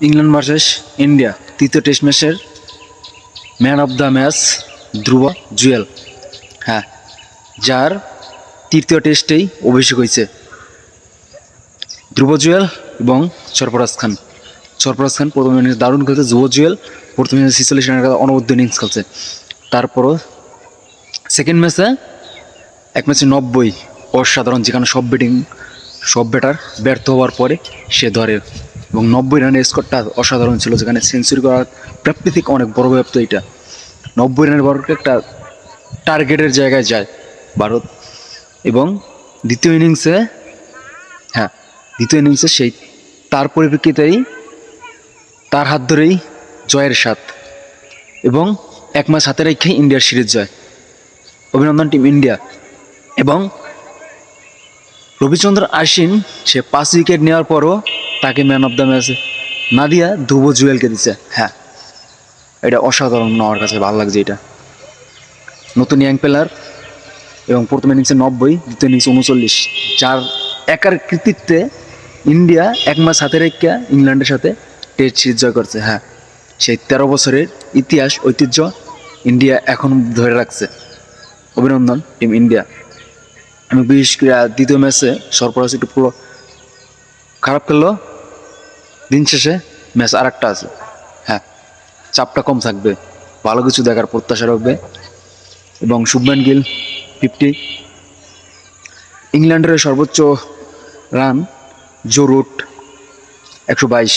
England versus India, তৃতীয় test ম্যাচের man of the match, Dhruv Jurel. হ্যাঁ যার তৃতীয় টেস্টেই অভিষেক হয়েছে। ধ্রুব জুয়েল এবং সরফরাজ খান। সরফরাজ খান প্রথম ইনিংস দারুণ খেলছে। ধ্রুব জুয়েল প্রথম ইনিংস ছিচল্লিশ রানের অনবদ্য ইনিংস খেলছে। তারপরও সেকেন্ড ম্যাচে এক ম্যাচে নব্বই অসাধারণ, যেখানে সব ব্যাটিং সব ব্যাটার ব্যর্থ হওয়ার পরে সে ধরে। এবং নব্বই রানের স্কোরটা অসাধারণ ছিল, যেখানে সেঞ্চুরি করার প্রাপ্তি থেকে অনেক বড় ব্যাপ্ত এটা। নব্বই রানের বড় একটা টার্গেটের জায়গায় যায় ভারত। এবং দ্বিতীয় ইনিংসে হ্যাঁ দ্বিতীয় ইনিংসে সেই, তার পরিপ্রেক্ষিতেই তার হাত ধরেই জয়ের স্বাদ। এবং এক মাস হাতে রেখে ইন্ডিয়ার সিরিজ জয়। অভিনন্দন টিম ইন্ডিয়া। এবং রবিচন্দ্র আশ্বিন, সে পাঁচ উইকেট নেওয়ার পরও তাকে ম্যান অফ দ্য ম্যাচ না দিয়া জুয়েলকে দিচ্ছে হ্যাঁ। এটা অসাধারণ আমার কাছে ভালো লাগছে এটা। নতুন ইয়াং প্লেয়ার এবং প্রথম ইনিংসে নব্বই, দ্বিতীয় ইনিংসে উনচল্লিশ। যার একার কৃতিত্বে ইন্ডিয়া এক মাস হাতে রেখে ইংল্যান্ডের সাথে টেস্ট সিরিজ জয় করছে। হ্যাঁ। সেই তেরো বছরের ইতিহাস, ঐতিহ্য ইন্ডিয়া এখন ধরে রাখছে। অভিনন্দন টিম ইন্ডিয়া। আমি বিশেষ করে দ্বিতীয় ম্যাচে সরফরাজ একটু পুরো খারাপ খেললো। দিন শেষে ম্যাচ আর একটা আছে। হ্যাঁ চাপটা কম থাকবে, ভালো কিছু দেখার প্রত্যাশা রাখবে। এবং শুভম্যান গিল ফিফটি ইংল্যান্ডের সর্বোচ্চ রান জো রুট একশো বাইশ।